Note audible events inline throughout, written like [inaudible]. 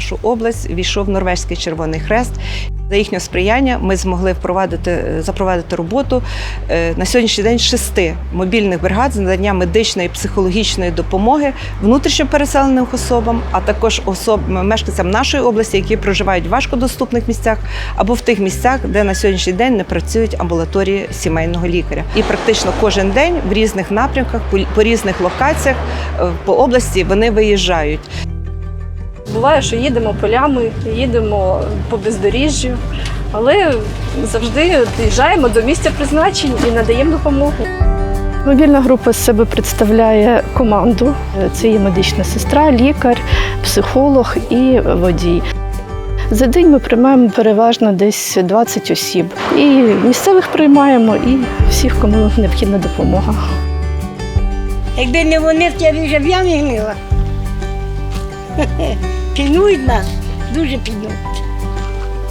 нашу область війшов Норвезький Червоний Хрест. За їхнього сприяння ми змогли впровадити запровадити роботу е, на сьогоднішній день шести мобільних бригад з надання медичної і психологічної допомоги внутрішньо переселеним особам, а також особ мешканцям нашої області, які проживають в важкодоступних місцях або в тих місцях, де на сьогоднішній день не працюють амбулаторії сімейного лікаря. І практично кожен день в різних напрямках, по- по різних локаціях е, по області вони виїжджають. Буває, що їдемо полями, їдемо по бездоріжжю, але завжди доїжджаємо до місця призначень і надаємо допомогу. Мобільна група з себе представляє команду. Це є медична сестра, лікар, психолог і водій. За день ми приймаємо переважно десь 20 осіб. І місцевих приймаємо, і всіх, кому необхідна допомога. Якби не вони, я б вже в ямі гнила. [laughs] Пінують нас, дуже пінують.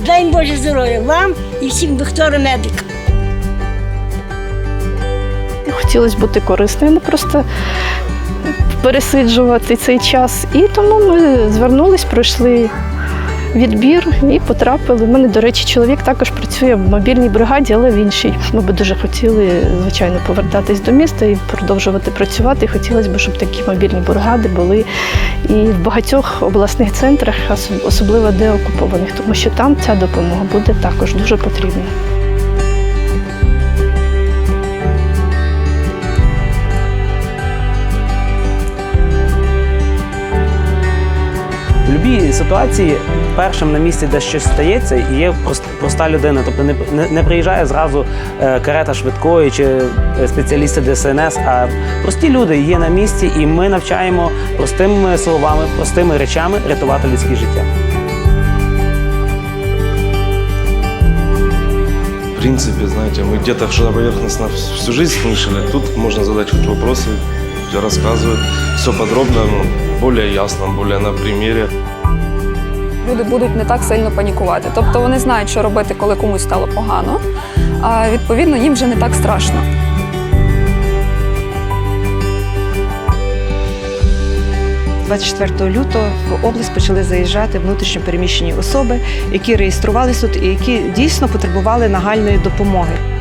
Дай Боже здоров'я вам і всім докторам медикам. Хотілося бути корисною, не просто пересиджувати цей час. І тому ми звернулись, пройшли відбір і потрапили. У мене, до речі, чоловік також працює в мобільній бригаді, але в іншій. Ми би дуже хотіли, звичайно, повертатись до міста і продовжувати працювати. Хотілося б, щоб такі мобільні бригади були і в багатьох обласних центрах, особ- особливо де окупованих, тому що там ця допомога буде також дуже потрібна. В будь-якій ситуації першим на місці, де щось стається, є прост- проста людина. Тобто не, не, не приїжджає зразу е, карета швидкої чи е, спеціалісти ДСНС, а прості люди є на місці, і ми навчаємо простими словами, простими речами рятувати людське життя. В принципе, знаете, мы где-то что-то поверхностно всю жизнь слышали. Тут можно задать хоть вопросы, все рассказывают. Все подробно, ну, более ясно, более на примере. люди будуть не так сильно панікувати. Тобто вони знають, що робити, коли комусь стало погано. А відповідно, їм вже не так страшно. З 24 лютого в область почали заїжджати внутрішньо переміщені особи, які реєструвалися тут і які дійсно потребували нагальної допомоги.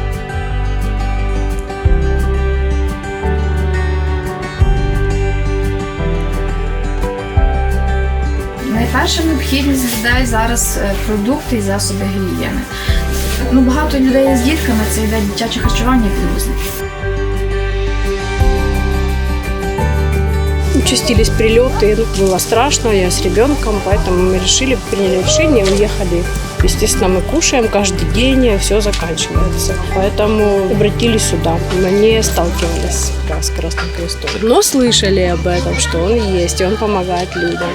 Найперша необхідність людей зараз е, продукти і засоби гігієни. Ну, багато людей з дітками це йде дитяче харчування і підвозники. Участились прилеты, было страшно, я с ребенком, поэтому мы решили, приняли решение, уехали. Естественно, мы кушаем каждый день, все заканчивается. Поэтому обратились сюда. Мы не сталкивались как раз с Красным Крестом. Но слышали об этом, что он есть, и он помогает людям.